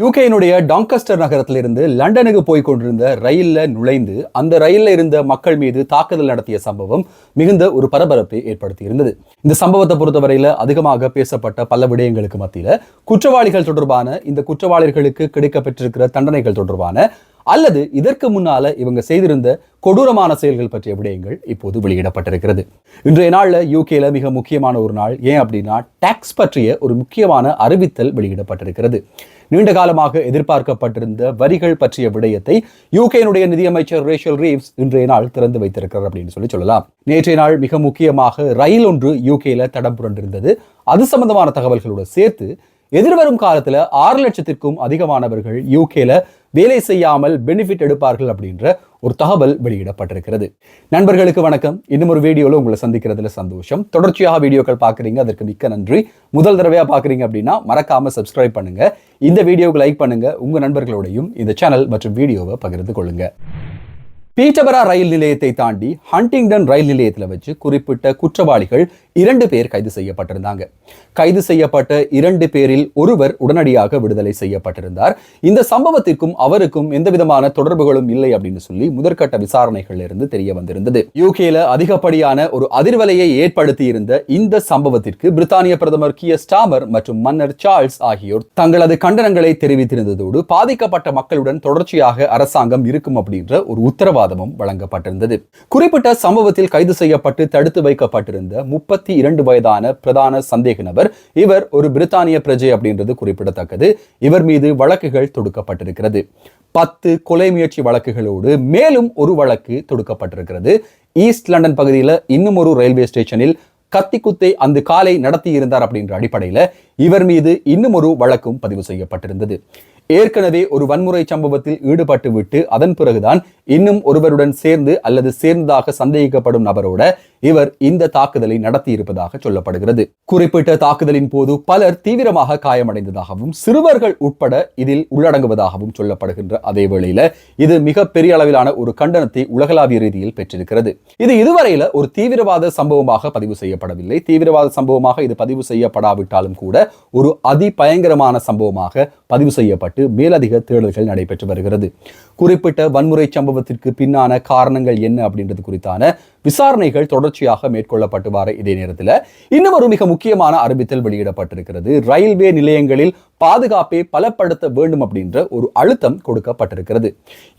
யூகேயினுடைய டாங்கஸ்டர் நகரத்திலிருந்து லண்டனுக்கு போய் கொண்டிருந்த ரயிலில் நுழைந்து அந்த ரயிலில் இருந்த மக்கள் மீது தாக்குதல் நடத்திய சம்பவம் மிகுந்த ஒரு பரபரப்பை ஏற்படுத்தி இருந்தது இந்த சம்பவத்தை பொறுத்தவரையில் அதிகமாக பேசப்பட்ட பல விடயங்களுக்கு மத்தியில் குற்றவாளிகள் தொடர்பான இந்த குற்றவாளிகளுக்கு கிடைக்கப்பெற்றிருக்கிற தண்டனைகள் தொடர்பான அல்லது இதற்கு முன்னால இவங்க செய்திருந்த கொடூரமான செயல்கள் பற்றிய விடயங்கள் இப்போது வெளியிடப்பட்டிருக்கிறது. இன்றைய நாளில் யூகேல மிக முக்கியமான ஒரு நாள் ஏன் அப்படின்னா டாக்ஸ் பற்றிய ஒரு முக்கியமான அறிவித்தல் வெளியிடப்பட்டிருக்கிறது. நீண்ட காலமாக எதிர்பார்க்கப்பட்டிருந்த வரிகள் பற்றிய விடயத்தை யூகேனுடைய நிதியமைச்சர் ரேஷல் ரீவ்ஸ் இன்றைய நாள் திறந்து வைத்திருக்கிறார் அப்படின்னு சொல்லி சொல்லலாம். நேற்றைய நாள் மிக முக்கியமாக ரயில் ஒன்று யூகேல தடம் புரண்டிருந்தது. அது சம்பந்தமான தகவல்களோடு சேர்த்து எதிர்வரும் காலத்துல ஆறு லட்சத்திற்கும் அதிகமானவர்கள் யூகேல வேலை செய்யாமல் பெனிஃபிட் எடுப்பார்கள் அப்படின்ற ஒரு தகவல் வெளியிடப்பட்டிருக்கிறது. நண்பர்களுக்கு வணக்கம். இன்னும் ஒரு வீடியோல உங்களை சந்திக்கிறதுல சந்தோஷம். தொடர்ச்சியாக வீடியோக்கள் பார்க்குறீங்க அதற்கு மிக்க நன்றி. முதல் தடவையா பார்க்குறீங்க அப்படின்னா மறக்காம சப்ஸ்கிரைப் பண்ணுங்க. இந்த வீடியோவுக்கு லைக் பண்ணுங்க. உங்க நண்பர்களோடையும் இந்த சேனல் மற்றும் வீடியோவை பகிர்ந்து கொள்ளுங்க. பீட்டபரா ரயில் நிலையத்தை தாண்டி ஹண்டிங்டன் ரயில் நிலையத்தில் வச்சு குறிப்பிட்ட குற்றவாளிகள் இரண்டு பேர் கைது செய்யப்பட்டிருந்தாங்க. கைது செய்யப்பட்ட இரண்டு பேரில் ஒருவர் உடனடியாக விடுதலை செய்யப்பட்டிருந்தார். இந்த சம்பவத்திற்கும் அவருக்கும் எந்த விதமான தொடர்புகளும் இல்லை அப்படின்னு சொல்லி முதற்கட்ட விசாரணைகள் இருந்து தெரிய வந்திருந்தது. யூகேல அதிகப்படியான ஒரு அதிர்வலையை ஏற்படுத்தி இருந்த இந்த சம்பவத்திற்கு பிரித்தானிய பிரதமர் கிய ஸ்டாமர் மற்றும் மன்னர் சார்ல்ஸ் ஆகியோர் தங்களது கண்டனங்களை தெரிவித்திருந்ததோடு பாதிக்கப்பட்ட மக்களுடன் தொடர்ச்சியாக அரசாங்கம் இருக்கும் அப்படின்ற ஒரு உத்தரவு உத்தரவாதமும் வழங்கப்பட்டிருந்தது. குறிப்பிட்ட சம்பவத்தில் கைது செய்யப்பட்டு தடுத்து வைக்கப்பட்டிருந்த முப்பத்தி இரண்டு வயதான பிரதான சந்தேக நபர் இவர் ஒரு பிரித்தானிய பிரஜை அப்படின்றது குறிப்பிடத்தக்கது. இவர் மீது வழக்குகள் தொடுக்கப்பட்டிருக்கிறது. பத்து கொலை முயற்சி வழக்குகளோடு மேலும் ஒரு வழக்கு தொடுக்கப்பட்டிருக்கிறது. ஈஸ்ட் லண்டன் பகுதியில் இன்னும் ஒரு ரயில்வே ஸ்டேஷனில் கத்தி குத்தை அந்த காலை நடத்தி இருந்தார் அப்படின்ற அடிப்படையில் இவர் மீது இன்னும் ஒரு வழக்கும் பதிவு செய்யப்பட்டிருந்தது. ஏற்கனவே ஒரு வன்முறை சம்பவத்தில் ஈடுபட்டு விட்டு அதன் பிறகுதான் இன்னும் ஒருவருடன் சேர்ந்து அல்லது சேர்ந்ததாக சந்தேகிக்கப்படும் நபரோட இவர் இந்த தாக்குதலை நடத்தியிருப்பதாக சொல்லப்படுகிறது. குறிப்பிட்ட தாக்குதலின் போது பலர் தீவிரமாக காயமடைந்ததாகவும் சிறுவர்கள் உட்பட இதில் உள்ளடங்குவதாகவும் சொல்லப்படுகின்ற அதே வேளையில இது மிக பெரிய அளவிலான ஒரு கண்டனத்தை உலகளாவிய ரீதியில் பெற்றிருக்கிறது. இது இதுவரையில ஒரு தீவிரவாத சம்பவமாக பதிவு செய்யப்படவில்லை. தீவிரவாத சம்பவமாக இது பதிவு செய்யப்படாவிட்டாலும் கூட ஒரு அதிபயங்கரமான சம்பவமாக பதிவு செய்யப்பட்டு மேலதிக தேடல்கள் நடைபெற்று வருகிறது. குறிப்பிட்ட வன்முறை சம்பவத்திற்கு பின்னான காரணங்கள் என்ன அப்படின்றது குறித்தான விசாரணைகள் தொடர்ச்சியாக மேற்கொள்ளப்பட்டு வர இதே நேரத்தில் இன்னும் ஒரு மிக முக்கியமான அறிவித்தல் வெளியிடப்பட்டிருக்கிறது. ரயில்வே நிலையங்களில் பாதுகாப்பை பலப்படுத்த வேண்டும் அப்படின்ற ஒரு அழுத்தம் கொடுக்கப்பட்டிருக்கிறது.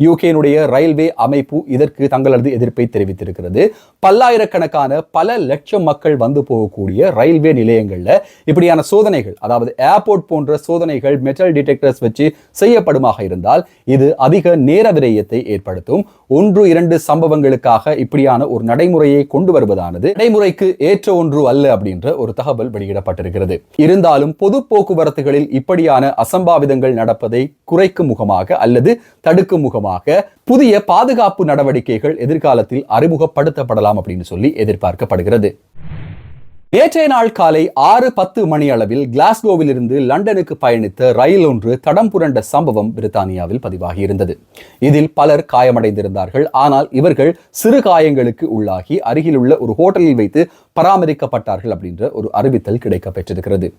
யூகேனுடைய ரயில்வே அமைப்பு இதற்கு தங்களது எதிர்ப்பை தெரிவித்திருக்கிறது. பல்லாயிரக்கணக்கான பல லட்சம் மக்கள் வந்து போகக்கூடிய ரயில்வே நிலையங்களில் இப்படியான சோதனைகள் அதாவது ஏர்போர்ட் போன்ற சோதனைகள் மெட்டல் டிடெக்டர்ஸ் வச்சு செய்யப்படுமாக இருந்தால் இது அதிக நேர விரயத்தை ஏற்படுத்தும். ஒன்று இரண்டு சம்பவங்களுக்காக இப்படியான ஒரு நடைமுறையை கொண்டு வருவதானது? நடைமுறைக்கு ஏற்ற ஒன்று அல்ல அப்படின்ற ஒரு தகவல் வெளியிடப்பட்டிருக்கிறது. இருந்தாலும் பொது போக்குவரத்துகளில் இப்படியான அசம்பாவிதங்கள் நடப்பதை குறைக்கும் முகமாக அல்லது தடுக்கும் முகமாக புதிய பாதுகாப்பு நடவடிக்கைகள் எதிர்காலத்தில் அறிமுகப்படுத்தப்படலாம் அப்படின்னு சொல்லி எதிர்பார்க்கப்படுகிறது. நேற்றைய நாள் காலை ஆறு பத்து மணி அளவில் கிளாஸ்கோவில் இருந்து லண்டனுக்கு பயணித்த ரயில் ஒன்று தடம் புரண்ட சம்பவம் பிரித்தானியாவில் பதிவாகி இருந்தது இதில் பலர் காயமடைந்திருந்தார்கள். ஆனால் இவர்கள் சிறு காயங்களுக்கு உள்ளாகி அருகிலுள்ள ஒரு ஹோட்டலில் வைத்து பராமரிக்கப்பட்டார்கள் அப்படின்ற ஒரு அறிவித்தல் கிடைக்க பெற்றிருக்கிறது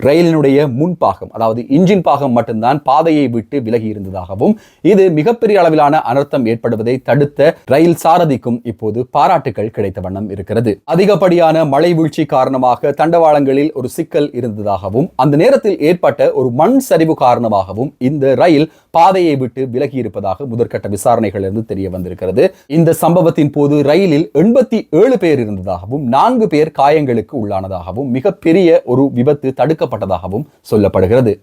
ரயிலினுடைய முன்பாகம் அதாவது இன்ஜின் பாகம் மட்டும்தான் பாதையை விட்டு விலகி இருந்ததாகவும் இது மிகப்பெரிய அளவிலான அனர்த்தம் ஏற்படுவதை தடுத்த ரயில் சாரதிக்கும் இப்போது பாராட்டுகள் கிடைத்த வண்ணம் இருக்கிறது. அதிகப்படியான மழை வீழ்ச்சி காரணமாக தண்டவாளங்களில் ஒரு சிக்கல் இருந்ததாகவும் அந்த நேரத்தில் ஏற்பட்ட ஒரு மண் சரிவு காரணமாகவும் இந்த ரயில் பாதையை விட்டு விலகி இருப்பதாக முதற்கட்ட விசாரணைகளிலிருந்து தெரிய வந்திருக்கிறது. இந்த சம்பவத்தின் போது ரயிலில் எண்பத்தி ஏழு பேர் இருந்ததாகவும் நான்கு பேர் காயங்களுக்கு உள்ளானதாகவும் மிகப்பெரிய ஒரு விபத்து தடுக்கப்பட்டதாகவும் சொல்லப்படுகிறது.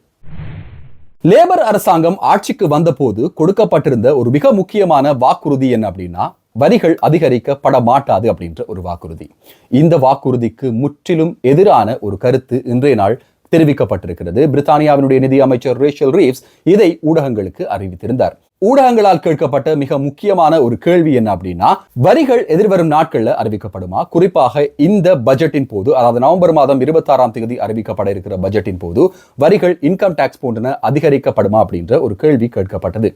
லேபர் அரசாங்கம் ஆட்சிக்கு வந்தபோது கொடுக்கப்பட்டிருந்த ஒரு மிக முக்கியமான வாக்குறுதி என்ன அப்படின்னா வரிகள் அதிகரிக்கப்பட மாட்டாது அப்படின்ற ஒரு வாக்குறுதி. இந்த வாக்குறுதிக்கு முற்றிலும் எதிரான ஒரு கருத்து இன்றைய நாள் தெரிவிக்கப்பட்டிருக்கிறது. பிரித்தானியாவினுடைய நிதி அமைச்சர் ரேஷல் ரீவ்ஸ் இதை ஊடகங்களுக்கு அறிவித்திருந்தார். ஊடகங்களால் கேட்கப்பட்ட மிக முக்கியமான ஒரு கேள்வி என்ன அப்படின்னா வரிகள் எதிர்வரும் நாட்கள்ல அறிவிக்கப்படுமா? குறிப்பாக இந்த பட்ஜெட்டின் போது அதாவது நவம்பர் மாதம் இருபத்தாறாம் தேதி அறிவிக்கப்பட இருக்கிற பட்ஜெட்டின் போது வரிகள் இன்கம் டேக்ஸ் போன்றன அதிகரிக்கப்படுமா அப்படின்ற ஒரு கேள்வி கேட்கப்பட்டது.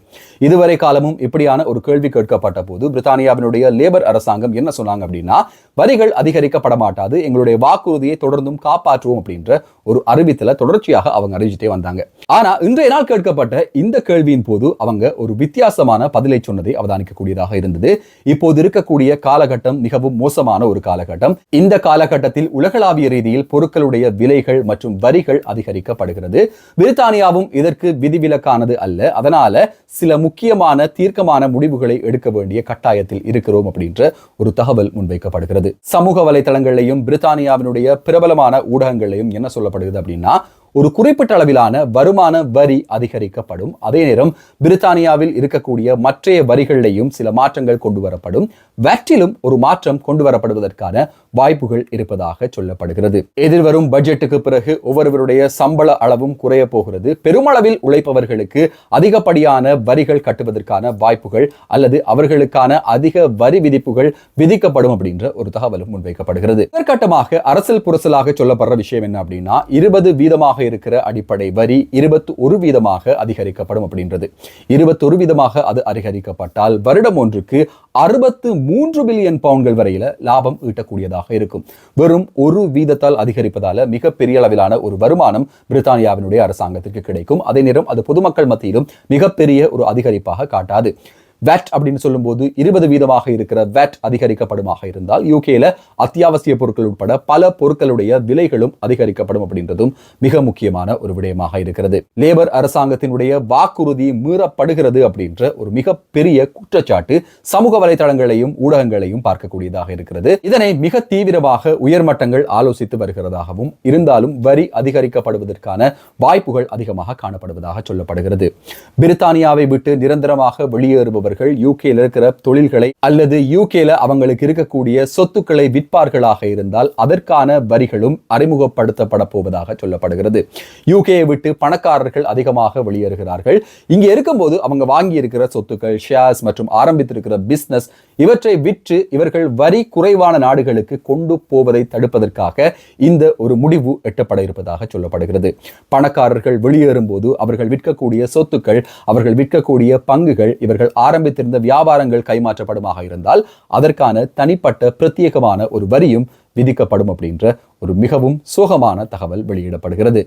இதுவரை காலமும் இப்படியான ஒரு கேள்வி கேட்கப்பட்ட போது பிரித்தானியாவினுடைய லேபர் அரசாங்கம் என்ன சொன்னாங்க அப்படின்னா வரிகள் அதிகரிக்கப்பட மாட்டாது எங்களுடைய வாக்குறுதியை தொடர்ந்தும் காப்பாற்றுவோம் அப்படின்ற ஒரு அறிவித்தல தொடர்ச்சியாக அவங்க அறிவிச்சிட்டே வந்தாங்க. ஆனா இன்றைய நாள் கேட்கப்பட்ட இந்த கேள்வியின் போது அவங்க ஒரு வித்தியாசமான பதிலை சொன்னதை அவதானிக்கக்கூடியதாக இருந்தது. இப்போது இருக்கக்கூடிய காலகட்டம் மிகவும் மோசமான ஒரு காலகட்டம். இந்த காலகட்டத்தில் உலகளாவிய ரீதியில் பொருட்களுடைய விலைகள் மற்றும் வரிகள் அதிகரிக்கப்படுகிறது. பிரித்தானியாவும் இதற்கு விதிவிலக்கானது அல்ல. அதனால சில முக்கியமான தீர்க்கமான முடிவுகளை எடுக்க வேண்டிய கட்டாயத்தில் இருக்கிறோம் அப்படின்ற ஒரு தகவல் முன்வைக்கப்படுகிறது. சமூக வலைதளங்களையும் பிரித்தானியாவினுடைய பிரபலமான ஊடகங்களையும் என்ன சொல்லப்படுகிறது அப்படின்னா ஒரு குறிப்பிட்ட அளவிலான வருமான வரி அதிகரிக்கப்படும். அதே நேரம் பிரித்தானியாவில் இருக்கக்கூடிய மற்றைய வரிகளிலேயும் சில மாற்றங்கள் கொண்டு வரப்படும். வற்றிலும் ஒரு மாற்றம் கொண்டு வரப்படுவதற்கான வாய்ப்புகள் இருப்பதாக சொல்லப்படுகிறது. எதிர்வரும் பட்ஜெட்டுக்கு பிறகு ஒவ்வொருவருடைய சம்பள அளவும் குறைய போகிறது. பெருமளவில் உழைப்பவர்களுக்கு அதிகப்படியான வரிகள் கட்டுவதற்கான வாய்ப்புகள் அல்லது அவர்களுக்கான அதிக வரி விதிப்புகள் விதிக்கப்படும் அப்படின்ற ஒரு தகவலும் முன்வைக்கப்படுகிறது. முதற்கட்டமாக அரசியல் புரசலாக சொல்லப்படுற விஷயம் என்ன அப்படின்னா இருபது வீதமாக இருக்கிற அடிப்படை வரி இருபத்தி ஒரு வீதமாக அதிகரிக்கப்படும் அப்படின்றது. இருபத்தொரு வீதமாக அது அதிகரிக்கப்பட்டால் வருடம் ஒன்றுக்கு அறுபத்து மூன்று பில்லியன் பவுண்ட்கள் வரையில லாபம் ஈட்டக்கூடியதாக இருக்கும். வெறும் ஒரு வீதத்தால் அதிகரிப்பதால மிகப்பெரிய அளவிலான ஒரு வருமானம் பிரித்தானியாவினுடைய அரசாங்கத்திற்கு கிடைக்கும். அதே நேரம் அது பொதுமக்கள் மத்தியிலும் மிகப்பெரிய ஒரு அதிகரிப்பாக காட்டாது. வேட் அப்படின்னு சொல்லும்போது இருபது வீதமாக இருக்கிற வேட் அதிகரிக்கப்படுமாக இருந்தால் யூகேல அத்தியாவசிய பொருட்கள் உட்பட பல பொருட்களுடைய விலைகளும் அதிகரிக்கப்படும் அப்படின்றதும் மிக முக்கியமான ஒரு விடயமாக இருக்கிறது. லேபர் அரசாங்கத்தினுடைய வாக்குறுதி மீறப்படுகிறது அப்படின்ற ஒரு மிகப்பெரிய குற்றச்சாட்டு சமூக வலைதளங்களையும் ஊடகங்களையும் பார்க்கக்கூடியதாக இருக்கிறது. இதனை மிக தீவிரமாக உயர்மட்டங்கள் ஆலோசித்து வருகிறதாகவும் இருந்தாலும் வரி அதிகரிக்கப்படுவதற்கான வாய்ப்புகள் அதிகமாக காணப்படுவதாக சொல்லப்படுகிறது. பிரித்தானியாவை விட்டு நிரந்தரமாக வெளியேறுபவர் அவர்கள் யூகேல இருக்கிற தொழில்களை அல்லது யூகேல அவங்களுக்கு இருக்கக்கூடிய சொத்துக்களை விற்பார்களாக இருந்தால் அதற்கான வரிகளும் அறிமுகப்படுத்தப்பட போவதாக சொல்லப்படுகிறது. யூகேயை விட்டு பணக்காரர்கள் அதிகமாக வெளியேறுகிறார்கள். இங்கே இருக்கும்போது அவங்க வாங்கி இருக்கிற சொத்துக்கள் ஷேர்ஸ் மற்றும் ஆரம்பித்திருக்கிற பிஸ்னஸ் இவற்றை விற்று இவர்கள் வரி குறைவான நாடுகளுக்கு கொண்டு போவதை தடுப்பதற்காக இந்த ஒரு முடிவு எட்டப்பட இருப்பதாக சொல்லப்படுகிறது. பணக்காரர்கள் வெளியேறும் போது அவர்கள் விற்கக்கூடிய சொத்துக்கள் அவர்கள் விற்கக்கூடிய பங்குகள் இவர்கள் ஆரம்ப ஆரம்பித்திருந்த வியாபாரங்கள் கைமாற்றப்படுமாக இருந்தால் அதற்கான தனிப்பட்ட பிரத்யேகமான ஒரு வரியும் விதிக்கப்படும் அப்படின்ற ஒரு மிகவும் சோகமான தகவல் வெளியிடப்படுகிறது.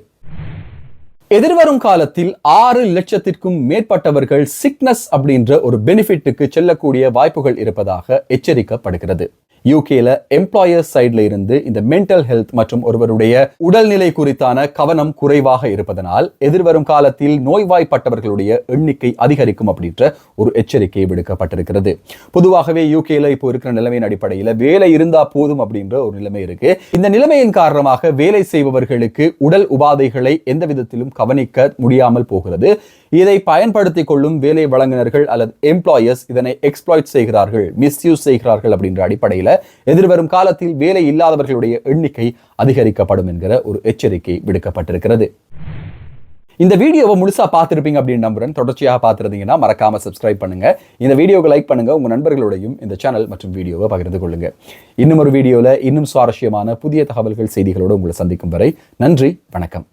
எதிர்வரும் காலத்தில் ஆறு லட்சத்திற்கும் மேற்பட்டவர்கள் சிக்னஸ் அப்படின்ற ஒரு பெனிஃபிட்டுக்கு செல்லக்கூடிய வாய்ப்புகள் இருப்பதாக எச்சரிக்கப்படுகிறது. யூகேல எம்ப்ளாயர்ஸ் சைட்ல இருந்து இந்த மென்டல் ஹெல்த் மற்றும் ஒருவருடைய உடல்நிலை குறித்தான கவனம் குறைவாக இருப்பதனால் எதிர்வரும் காலத்தில் நோய்வாய்ப்பட்டவர்களுடைய எண்ணிக்கை அதிகரிக்கும் அப்படின்ற ஒரு எச்சரிக்கை விடுக்கப்பட்டிருக்கிறது. பொதுவாகவே யூகேல இப்போ இருக்கிற நிலைமையின் அடிப்படையில் வேலை இருந்தா போதும் அப்படின்ற ஒரு நிலைமை இருக்கு. இந்த நிலைமையின் காரணமாக வேலை செய்பவர்களுக்கு உடல் உபாதைகளை எந்த விதத்திலும் கவனிக்க முடியாமல் போகிறது. இதை பயன்படுத்தி கொள்ளும் வேலை வழங்கினர்கள் அல்லது எம்ப்ளாயர்ஸ் இதனை எக்ஸ்ப்ளாய்ட் செய்கிறார்கள் மிஸ்யூஸ் செய்கிறார்கள் அப்படின்ற அடிப்படையில் எதிர்வரும் காலத்தில் வேலை இல்லாதவர்களுடைய எண்ணிக்கை அதிகரிக்கப்படும் என்கிற ஒரு எச்சரிக்கை விடுக்கப்பட்டிருக்கிறது. இந்த வீடியோவை முழுசா பார்த்துருப்பீங்க அப்படின்னு நம்புறேன். தொடர்ச்சியாக பார்த்துருந்தீங்கன்னா மறக்காம சப்ஸ்கிரைப் பண்ணுங்க. இந்த வீடியோவை லைக் பண்ணுங்க. உங்க நண்பர்களோடையும் இந்த சேனல் மற்றும் வீடியோவை பகிர்ந்து கொள்ளுங்க. இன்னும் ஒரு வீடியோவில் இன்னும் சுவாரஸ்யமான புதிய தகவல்கள் செய்திகளோடு உங்களை சந்திக்கும் வரை நன்றி வணக்கம்.